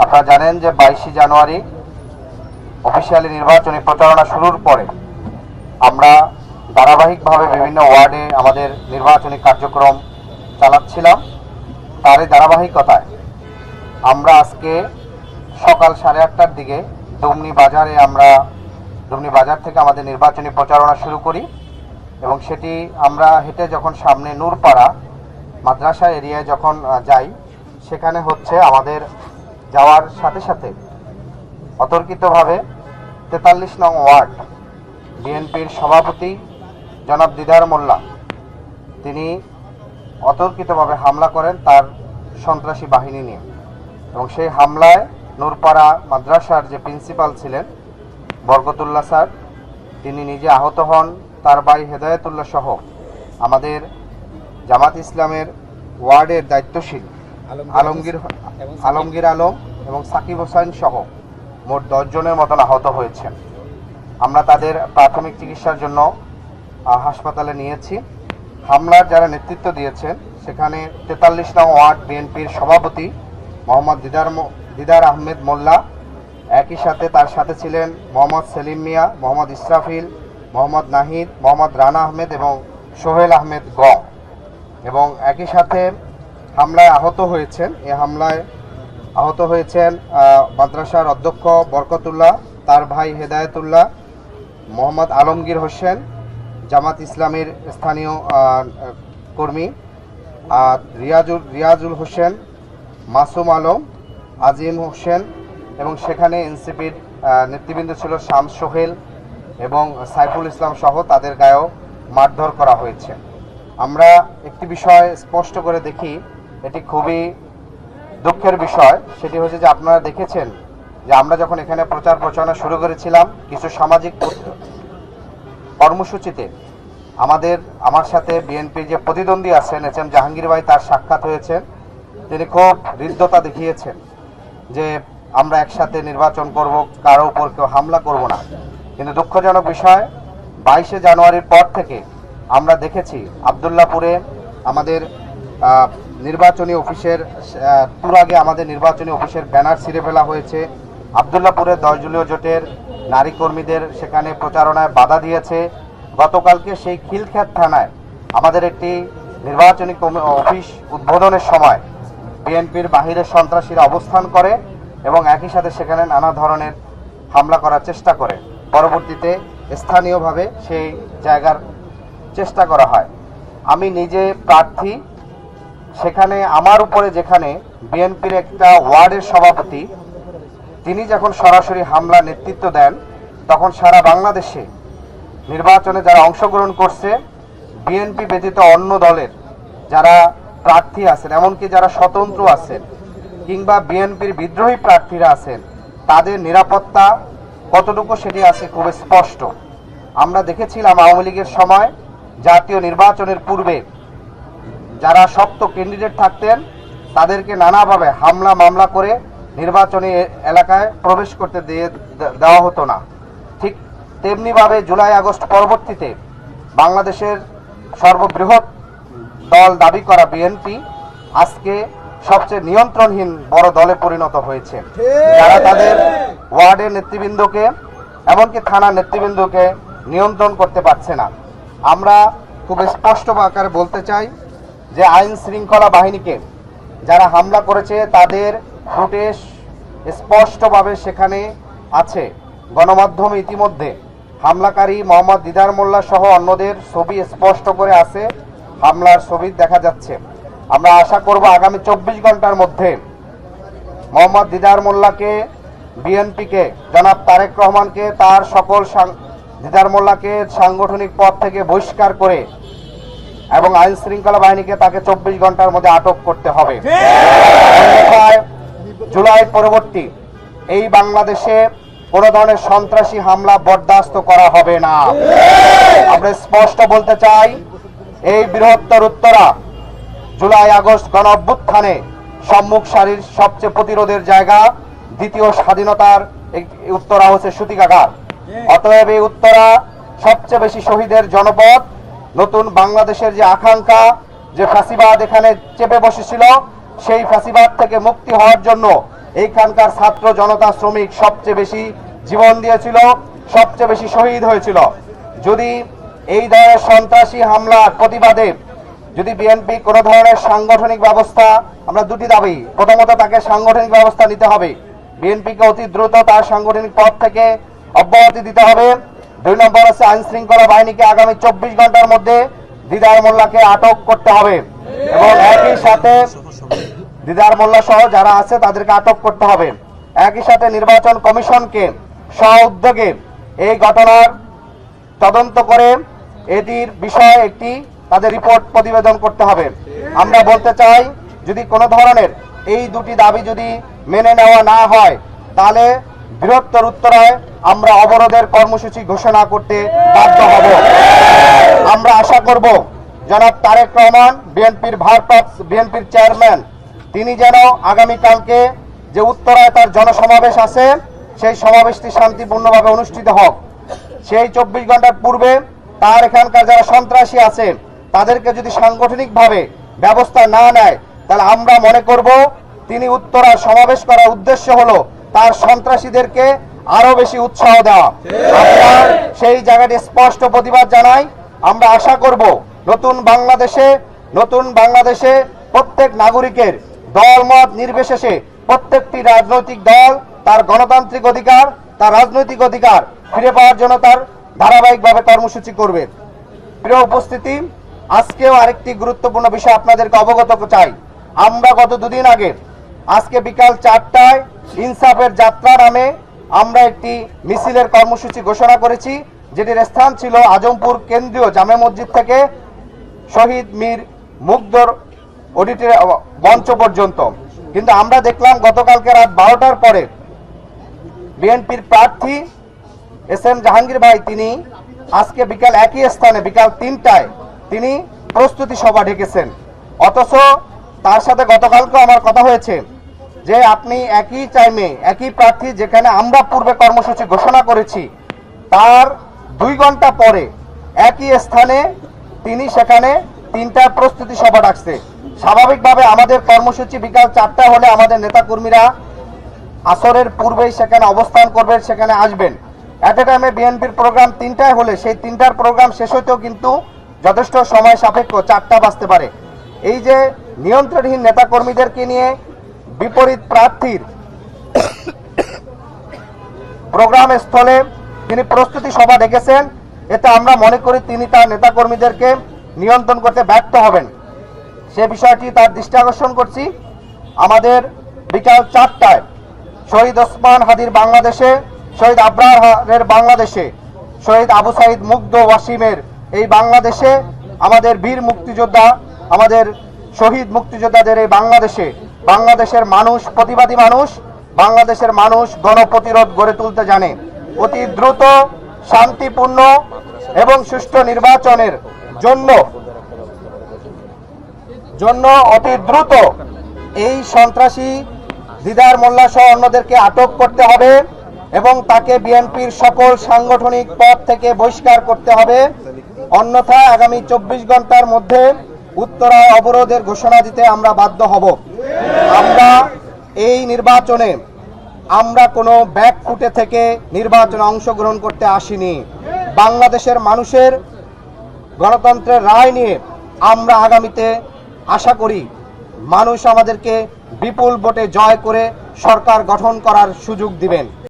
আপনারা জানেন যে বাইশে জানুয়ারি অফিসিয়ালি নির্বাচনী প্রচারণা শুরুর পরে আমরা ধারাবাহিকভাবে বিভিন্ন ওয়ার্ডে আমাদের নির্বাচনী কার্যক্রম চালাচ্ছিলাম। তারই ধারাবাহিকতায় আমরা আজকে সকাল সাড়ে আটটার দিকে ডুমনি বাজারে আমরা ডুমনি বাজার থেকে আমাদের নির্বাচনী প্রচারণা শুরু করি এবং সেটি আমরা হেঁটে যখন সামনে নূরপাড়া মাদ্রাসা এরিয়ায় যখন যাই, সেখানে হচ্ছে আমাদের যাওয়ার সাথে সাথে অতর্কিতভাবে তেতাল্লিশ নং ওয়ার্ড বিএনপির সভাপতি জনাব দিদার মোল্লা, তিনি অতর্কিতভাবে হামলা করেন তার সন্ত্রাসী বাহিনী নিয়ে। এবং সেই হামলায় নূরপাড়া মাদ্রাসার যে প্রিন্সিপাল ছিলেন, বরকতুল্লাহ স্যার, তিনি নিজে আহত হন। তার ভাই হেদায়েতুল্লাহ সহ আমাদের জামাত ইসলামের ওয়ার্ডের দায়িত্বশীল আলমগীর আলমগীর আলম এবং সাকিব হোসেন সহ মোট দশজনের মতন আহত হয়েছেন। আমরা তাদের প্রাথমিক চিকিৎসার জন্য হাসপাতালে নিয়েছি। হামলার যারা নেতৃত্ব দিয়েছেন সেখানে তেতাল্লিশ নং ওয়ার্ড বিএনপির সভাপতি মোহাম্মদ দিদার দিদার আহমেদ মোল্লা একই সাথে তার সাথে ছিলেন মোহাম্মদ সেলিম মিয়া মোহাম্মদ ইসরাফিল মোহাম্মদ নাহিদ মোহাম্মদ রানা আহমেদ এবং সোহেল আহমেদ গ। এবং একই সাথে হামলায় আহত হয়েছেন। এ হামলায় আহত হয়েছেন মাদ্রাসার অধ্যক্ষ বরকতুল্লাহ, তার ভাই হেদায়েতুল্লাহ, মোহাম্মদ আলমগীর হোসেন, জামাত ইসলামের স্থানীয় কর্মী, আর রিয়াজুল রিয়াজুল হোসেন, মাসুম আলম, আজিম হোসেন এবং সেখানে এনসিপির নেতৃবৃন্দ ছিল শাম সোহেল এবং সাইফুল ইসলাম সহ তাদের গায়েও মারধর করা হয়েছে। আমরা একটি বিষয় স্পষ্ট করে দেখি এটি খুবই দুঃখের বিষয়। সেটি হচ্ছে যে আপনারা দেখেছেন যে আমরা যখন এখানে প্রচার প্রচারণা শুরু করেছিলাম, কিছু সামাজিক কর্মসূচিতে আমাদের, আমার সাথে বিএনপির যে প্রতিদ্বন্দ্বী আছেন এস এম জাহাঙ্গীর ভাই তার সাক্ষাৎ হয়েছে। তিনি খুব হৃদ্যতা দেখিয়েছেন যে আমরা একসাথে নির্বাচন করব, কারও উপর কেউ হামলা করব না। কিন্তু দুঃখজনক বিষয়, বাইশে জানুয়ারির পর থেকে আমরা দেখেছি, আবদুল্লাপুরে আমাদের নির্বাচনী অফিসের আগে আমাদের নির্বাচনী অফিসের ব্যানার ছিঁড়ে ফেলা হয়েছে। আবদুল্লাপুরে দশ দলীয় জোটের নারী কর্মীদের সেখানে প্রচারণায় বাধা দিয়েছে। গতকালকে সেই খিলখ্যাত থানায় আমাদের একটি নির্বাচনী অফিস উদ্বোধনের সময় বিএনপির বাহিরের সন্ত্রাসীরা অবস্থান করে এবং একই সাথে সেখানে নানা ধরনের হামলা করার চেষ্টা করে। পরবর্তীতে স্থানীয়ভাবে সেই জায়গার চেষ্টা করা হয়। আমি নিজে প্রার্থী সেখানে আমার উপরে যেখানে বিএনপির একটা ওয়ার্ডের সভাপতি, তিনি যখন সরাসরি হামলা নেতৃত্ব দেন, তখন সারা বাংলাদেশে নির্বাচনে যারা অংশগ্রহণ করছে, বিএনপি ব্যতীত অন্য দলের যারা প্রার্থী আছেন, এমনকি যারা স্বতন্ত্র আছেন, কিংবা বিএনপির বিদ্রোহী প্রার্থীরা আছেন, তাদের নিরাপত্তা কতটুকু সেটি আছে খুব স্পষ্ট। আমরা দেখেছিলাম আওয়ামী লীগের সময় জাতীয় নির্বাচনের পূর্বে যারা শক্ত ক্যান্ডিডেট থাকতেন, তাদেরকে নানাভাবে হামলা, মামলা করে নির্বাচনী এলাকায় প্রবেশ করতে দিয়ে দেওয়া হতো না। ঠিক তেমনিভাবে জুলাই আগস্ট পরবর্তীতে বাংলাদেশের সর্ববৃহৎ দল দাবি করা বিএনপি আজকে সবচেয়ে নিয়ন্ত্রণহীন বড় দলে পরিণত হয়েছে। যারা তাদের ওয়ার্ডের নেতৃবৃন্দকে এমনকি থানার নেতৃবৃন্দকে নিয়ন্ত্রণ করতে পারছে না। আমরা খুব স্পষ্ট আকারে বলতে চাই যে আইন শৃঙ্খলা বাহিনীকে যারা হামলা করেছে, তাদের ফুটেজ স্পষ্টভাবে সেখানে আছে। গণমাধ্যম ইতিমধ্যে হামলাকারী মোহাম্মদ দিদার মোল্লা সহ অন্যদের ছবি স্পষ্ট করে আছে, হামলার ছবি দেখা যাচ্ছে। আমরা আশা করব আগামী চব্বিশ ঘণ্টার মধ্যে মোহাম্মদ দিদার মোল্লাকে, বিএনপিকে, জনাব তারেক রহমানকে, তার সকল দিদার মোল্লাকে সাংগঠনিক পদ থেকে বহিষ্কার করে এবং আইন শৃঙ্খলা বাহিনীকে তাকে চব্বিশ ঘণ্টার মধ্যে আটক করতে হবে। জুলাই পরবর্তী এই বাংলাদেশে কোনো ধরনের সন্ত্রাসী হামলা বরদাস্ত করা হবে না। আমরা স্পষ্ট বলতে চাই এই বৃহত্তর উত্তরা জুলাই আগস্ট গণ অভ্যুত্থানে সম্মুখ সারির সবচেয়ে প্রতিরোধের জায়গা দ্বিতীয় স্বাধীনতার উত্তরা হচ্ছে সুতিকাগার। অতএব এই উত্তরা সবচেয়ে বেশি শহীদের জনপদ নতুন বাংলাদেশের যে আকাঙ্ক্ষা, যে ফাঁসিবাদ এখানে চেপে বসেছিল, সেই ফাঁসিবাদ থেকে মুক্তি হওয়ার জন্য এইখানকার ছাত্র জনতা শ্রমিক সবচেয়ে বেশি জীবন দিয়েছিল, সবচেয়ে বেশি শহীদ হয়েছিল। যদি এই ধরনের সন্ত্রাসী হামলার প্রতিবাদে যদি বিএনপি কোনো ধরনের সাংগঠনিক ব্যবস্থা, আমরা দুটি দাবি, প্রথমত তাকে সাংগঠনিক ব্যবস্থা নিতে হবে। বিএনপিকে অতি দ্রুত তার সাংগঠনিক পদ থেকে অব্যাহতি দিতে হবে। দুই নম্বর হচ্ছে আইন শৃঙ্খলা বাহিনীকে আগামী চব্বিশ ঘণ্টার মধ্যে দিদার মোল্লাকে আটক করতে হবে। এবং একই সাথে দিদার মোল্লা সহ যারা আছে তাদেরকে আটক করতে হবে। একই সাথে নির্বাচন কমিশনকে সহ উদ্যোগে এই ঘটনার তদন্ত করে এটির বিষয়ে একটি তাদের রিপোর্ট প্রতিবেদন করতে হবে। আমরা বলতে চাই, যদি কোনো ধরনের এই দুটি দাবি যদি মেনে নেওয়া না হয়, তাহলে বৃহত্তর উত্তরায় আমরা অবরোধের কর্মসূচি ঘোষণা করতে বাধ্য হব। আমরা আশা করব, জনাব তারেক রহমান, বিএনপির ভারপ্রাপ্ত বিএনপির চেয়ারম্যান, তিনি যেন আগামীকালকে যে উত্তরায় তার জনসমাবেশ আছে, সেই সমাবেশটি শান্তিপূর্ণভাবে অনুষ্ঠিত হোক। সেই চব্বিশ ঘণ্টার পূর্বে তার এখানকার যারা সন্ত্রাসী আছে, তাদেরকে যদি সাংগঠনিকভাবে ব্যবস্থা না নেয়, তাহলে আমরা মনে করব, তিনি উত্তরার সমাবেশ করার উদ্দেশ্য হলো তার সন্ত্রাসীদেরকে আরও বেশি উৎসাহ দেওয়া। সেই জায়গাটি স্পষ্ট প্রতিবাদ জানাই। আমরা আশা করব নতুন বাংলাদেশে নতুন বাংলাদেশে প্রত্যেক নাগরিকের দল মত নির্বিশেষে প্রত্যেকটি রাজনৈতিক দল তার গণতান্ত্রিক অধিকার, তার রাজনৈতিক অধিকার ফিরে পাওয়ার জন্য তার ধারাবাহিকভাবে কর্মসূচি করবে। প্রিয় উপস্থিতি, আজকেও আরেকটি গুরুত্বপূর্ণ বিষয় আপনাদেরকে অবগত চাই আমরা গত দুদিন আগে আজকে বিকাল চারটায় ইনসাফের যাত্রা নামে আমরা একটি মিছিলের কর্মসূচি ঘোষণা করেছি, যেটির স্থান ছিল আজমপুর কেন্দ্রীয় জামে মসজিদ থেকে শহীদ মীর মুগ্ধর অডিটর মঞ্চ পর্যন্ত। কিন্তু আমরা দেখলাম গতকালকে রাত বারোটার পরে বিএনপির প্রার্থী এস এম জাহাঙ্গীর ভাই, তিনি আজকে বিকাল একই স্থানে, বিকাল তিনটায় তিনি প্রস্তুতি সভা ডেকেছেন অথচ তার সাথে গতকালকে আমার কথা হয়েছে যে আপনি একই টাইমে একই প্রার্থী যেখানে আমরা পূর্বে কর্মসূচি ঘোষণা করেছি, তার দুই ঘণ্টা পরে একই স্থানে তিনি সেখানে তিনটার প্রস্তুতি সভা ডাকছে। স্বাভাবিকভাবে আমাদের কর্মসূচি বিকাল চারটা হলে আমাদের নেতাকর্মীরা আসরের পূর্বেই সেখানে অবস্থান করবেন, সেখানে আসবেন। এট এ টাইমে বিএনপির প্রোগ্রাম তিনটায় হলে সেই তিনটার প্রোগ্রাম শেষ হতেও কিন্তু যথেষ্ট সময় সাপেক্ষ, চারটা বাজতে পারে। এই যে নিয়ন্ত্রণহীন নেতাকর্মীদেরকে নিয়ে বিপরীত প্রার্থীর প্রোগ্রাম স্থলে তিনি প্রস্তুতি সভা ডেকেছেন। এতে আমরা মনে করি তিনি তার নেতাকর্মীদেরকে নিয়ন্ত্রণ করতে ব্যর্থ হবেন। সে বিষয়টি তার দৃষ্টি আকর্ষণ করছি। আমাদের বিকাল চারটায় শহীদ ওসমান হাদির বাংলাদেশে, শহীদ আবরারের বাংলাদেশে, শহীদ আবু সাইদ মুগ্ধ ওয়াসিমের এই বাংলাদেশে, আমাদের বীর মুক্তিযোদ্ধা, আমাদের শহীদ মুক্তিযোদ্ধাদের এই বাংলাদেশে বাংলাদেশের মানুষ প্রতিবাদী মানুষ, বাংলাদেশের মানুষ গণপ্রতিরোধ গড়ে তুলতে জানে। অতি দ্রুত, শান্তিপূর্ণ এবং সুষ্ঠু নির্বাচনের জন্য জন্য অতি দ্রুত এই সন্ত্রাসী দিদার মোল্লা সহ অন্যদেরকে আটক করতে হবে এবং তাকে বিএনপির সকল সাংগঠনিক পদ থেকে বহিষ্কার করতে হবে। অন্যথা আগামী চব্বিশ ঘণ্টার মধ্যে উত্তরায় অবরোধের ঘোষণা দিতে আমরা বাধ্য হব। আমরা এই নির্বাচনে, আমরা কোনো ব্যাক ফুটে থেকে নির্বাচনে অংশগ্রহণ করতে আসিনি। বাংলাদেশের মানুষের গণতন্ত্রের রায় নিয়ে আমরা আগামীতে আশা করি মানুষ আমাদেরকে বিপুল ভোটে জয় করে সরকার গঠন করার সুযোগ দিবেন।